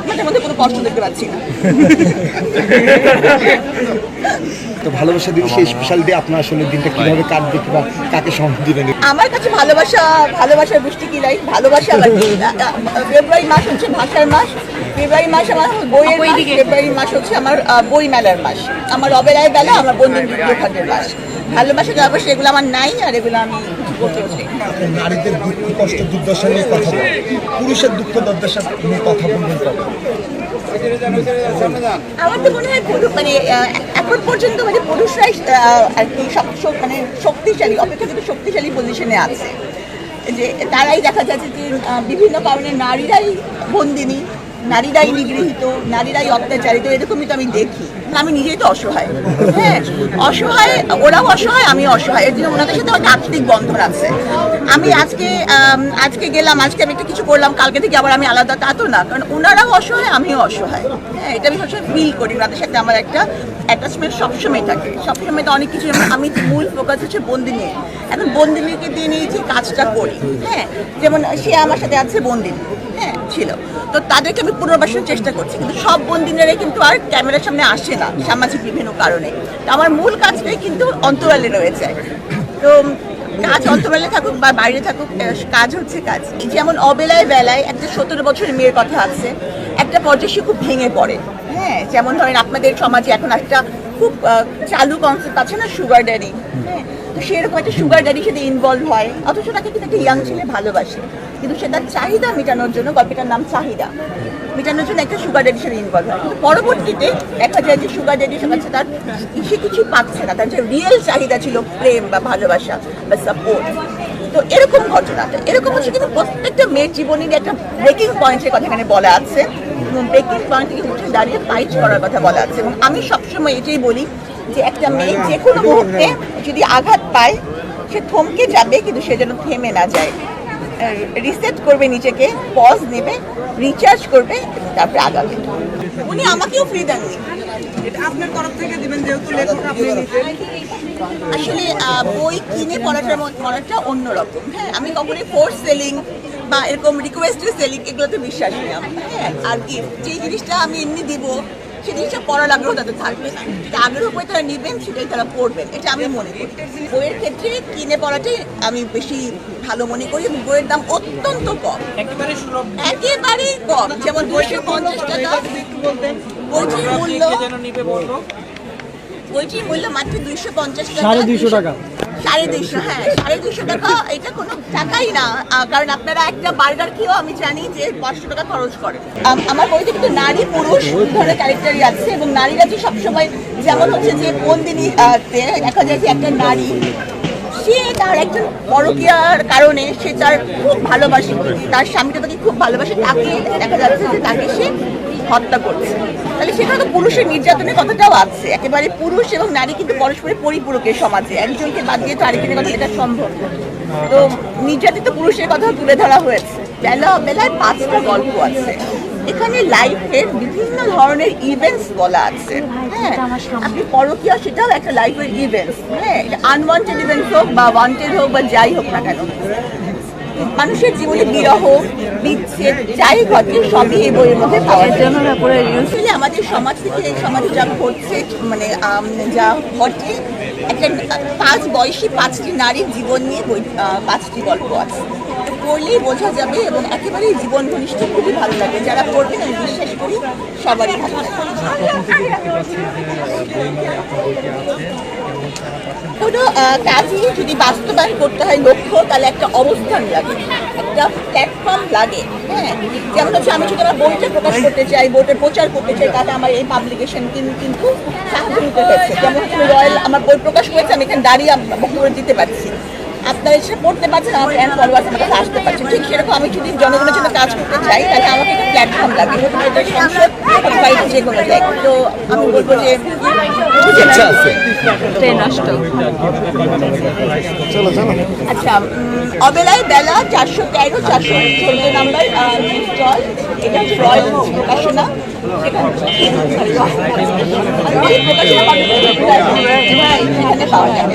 আপনাদের মধ্যে কোনো কষ্ট দেখতে পাচ্ছি না। তো ভালোবাসা দিবস সেই স্পেশাল ডে আপনার আসলে দিনটা কীভাবে কাটবে কিংবা কাকে সময় দিবেন? আমার কাছে ভালোবাসা ভালোবাসার বৃষ্টি কি নাই ভালোবাসা ফেব্রুয়ারি মাস হচ্ছে ভাষার মাস। ফেব্রুয়ারি মাস আমার বইয়ের মাস ফেব্রুয়ারি মাস হচ্ছে আমার বই মেলার মাস। আমার অবেলায় বেলা আমার বন্ধু মাস। ভালোবাসা ভালোবাসা এগুলো আমার নাই আর এগুলো আমি বলতে নারীদের দুঃখ কষ্ট দুর্দশা নিয়ে কথা বলেন। পুরুষের দুঃখ দুর্দশা নিয়ে কথা বলবেন কবে? আমার তো মনে হয় মানে এখন পর্যন্ত মানে পুরুষরাই আর কি মানে শক্তিশালী অপেক্ষাকৃত শক্তিশালী পজিশনে আছে। যে তারাই দেখা যাচ্ছে যে বিভিন্ন কারণে নারীরাই বন্দিনী। নারীরাই নিগৃহীত, নারীরাই অত্যাচারিত, এরকমই তো আমি দেখি। আমি নিজেই তো অসহায়। হ্যাঁ অসহায়, ওরাও অসহায় আমি অসহায়। এর জন্য ওনাদের সাথে আমার আর্থিক বন্ধন আছে। আমি আজকে আজকে গেলাম, আজকে আমি একটা কিছু করলাম, কালকে থেকে আবার আমি আলাদা, তা তো না। কারণ ওনারাও অসহায়, আমিও অসহায়। হ্যাঁ এটা আমি সবসময় ফিল করি। ওনাদের সাথে আমার একটা অ্যাটাচমেন্ট সবসময় থাকে। সবসময় তো অনেক কিছু আমি মূল ফোকাস হচ্ছে বন্দিনী এখন বন্দিনীকে দিয়ে নিয়ে যে কাজটা করি। হ্যাঁ যেমন সে আমার সাথে আছে বন্দিনী ছিল। তো তাদেরকে আমি পুনর্বাসনের চেষ্টা করছি, কিন্তু সব বন্দিনেরাই কিন্তু আর ক্যামেরার সামনে আসে না সামাজিক বিভিন্ন কারণে। তো আমার মূল কাজটাই কিন্তু অন্তরালে রয়েছে। তো কাজ অন্তরালে থাকুক বা বাইরে থাকুক কাজ হচ্ছে কাজ। যেমন অবেলায় বেলায় একটা সতেরো বছরের মেয়ের কথা আছে, একটা পর্যায়ে সে খুব ভেঙে পড়ে। হ্যাঁ যেমন ধরেন আপনাদের সমাজে এখন একটা খুব চালু কনসেপ্ট আছে না সুগার ড্যাডি হ্যাঁ তো সেরকম একটা সুগার ড্যাডির সাথে ইনভলভ হয়। অথচ তাকে কিন্তু একটা ইয়াং ছেলে ভালোবাসে। কিন্তু সে তার চাহিদা মেটানোর জন্য গল্পটার নাম চাহিদা। মেটানোর জন্য একটা সুগার ড্যাডির সাথে ইনভলভ হয়। কিন্তু পরবর্তীতে দেখা যায় যে সুগার ড্যাডির কাছে তার সে কিছু পাচ্ছে না। তার যে রিয়েল চাহিদা ছিল প্রেম বা ভালোবাসা বা সাপোর্ট তো এরকম ঘটনা। তো এরকম হচ্ছে কিন্তু প্রত্যেকটা মেয়ের জীবনের একটা ব্রেকিং পয়েন্টের কথা এখানে বলা আছে। ব্রেকিং পয়েন্ট থেকে উঠে দাঁড়িয়ে ফাইট করার কথা বলা আছে। এবং আমি সবসময় এটাই বলি যে একটা মেয়ে যে কোনো মুহূর্তে যদি আঘাত পায় সে থমকে যাবে কিন্তু সে যেন থেমে না যায়। রিসেট করবে নিজেকে পজ নেবে রিচার্জ করবে তারপরে আগাবে। উনি আমাকেও ফ্রি দেননি এটা আপনার তরফ থেকে দিবেন যেহেতু লেখক আপনি নিজে। আসলে বই কিনে পড়াটার মত- পড়াটা অন্যরকম। হ্যাঁ আমি কখনোই ফোর্স সেলিং বা এরকম রিকোয়েস্টেড সেলিং এগুলোতে বিশ্বাস নেই হ্যাঁ আর কি যে জিনিসটা আমি এমনি দিব সেই জিনিসটা পড়ার আগ্রহ তাদের থাকবে যেটা আগ্রহ করে তারা নেবেন সেটাই তারা পড়বেন এটা আমি মনে করি। বইয়ের ক্ষেত্রে কিনে পড়াটাই আমি বেশি ভালো মনে করি বইয়ের দাম অত্যন্ত কম। একেবারেই কম যেমন দুশো পঞ্চাশ টাকা। বইটির মূল্য বইটির মূল্য মাত্র দুইশো পঞ্চাশ টাকা। সাড়ে দুইশো টাকা। সাড়ে দুইশো হ্যাঁ সাড়ে দুইশো টাকা এটা কোনো টাকাই না। কারণ আপনারা একটা বার্গার খেয়েও আমি জানি যে পাঁচশো টাকা খরচ করে। আমার বইতে কিন্তু নারী পুরুষ ধরনের ক্যারেক্টারই আছে এবং নারীরা যে সবসময় যেমন হচ্ছে যে বন্দিনী দেখা যায় যে একটা নারী সে তার একজন পরকীয়ার কারণে সে তার খুব ভালোবাসে। তার স্বামীটা তাকে খুব ভালোবাসে। তাকে দেখা যাচ্ছে যে তাকে সে হত্যা করছে। তাহলে সেখানে তো পুরুষের নির্যাতনের কথাটাও আছে। একেবারে পুরুষ এবং নারী কিন্তু পরস্পরের পরিপূরকের সমাজে। একজনকে বাদ দিয়ে তো আরেকজনের কথা এটা সম্ভব। তো নির্যাতিত পুরুষের কথা তুলে ধরা হয়েছে। বেলা, বেলায় পাঁচটা গল্প আছে। এখানে লাইফের বিভিন্ন ধরনের ইভেন্টস বলা আছে। হ্যাঁ আপনি পরকীয়া, সেটাও একটা লাইফের ইভেন্টস হ্যাঁ আনওয়ান্টেড ইভেন্টস হোক বা ওয়ান্টেড হোক বা যাই হোক না কেন। মানুষের জীবনে বিরহ বিচ্ছেদ যাই ঘটে সবই এই বইয়ের মধ্যে পাওয়া যায়। আমাদের সমাজ থেকে এই সমাজে যা ঘটছে মানে যা ঘটে একটা পাঁচ বয়সী পাঁচটি নারীর জীবন নিয়ে বই পাঁচটি গল্প আছে। তো পড়লেই বোঝা যাবে এবং একেবারেই জীবন ঘনিষ্ঠ খুবই ভালো লাগে। যারা পড়বেন আমি বিশ্বাস করি সবারই ভালো লাগে। কোনো কাজই যদি বাস্তবায়ন করতে হয় লক্ষ্য, তাহলে একটা অবস্থান লাগে, একটা প্ল্যাটফর্ম লাগে হ্যাঁ? যেমন হচ্ছে আমি যদি আমার বইটা প্রকাশ করতে চাই বইটা প্রচার করতে চাই, তাহলে আমার এই পাবলিকেশন কিন্তু সাহায্য নিতে হয়েছে যেমন হচ্ছে রয়্যাল, আমার বই প্রকাশ করেছে আমি এখানে দাঁড়িয়ে বক্তব্য দিতে পারছি। আপনারা এসে পড়তে পারছেন আমার ফ্যান ফলোয়ার্স আমার কাছে আসতে পারছেন। ঠিক সেরকম আমি যদি জনগণের জন্য কাজ করতে চাই তাহলে আমাকে একটা প্ল্যাটফর্ম লাগে। এটা সংসদ যে কোনো জায়গায় তো আমি বলব যে আচ্ছা অবেলায় বেলা চারশো তেরো চারশো চোদ্দ নাম্বার স্টল এটা হচ্ছে রয়্যাল প্রকাশনা পাওয়া যাবে।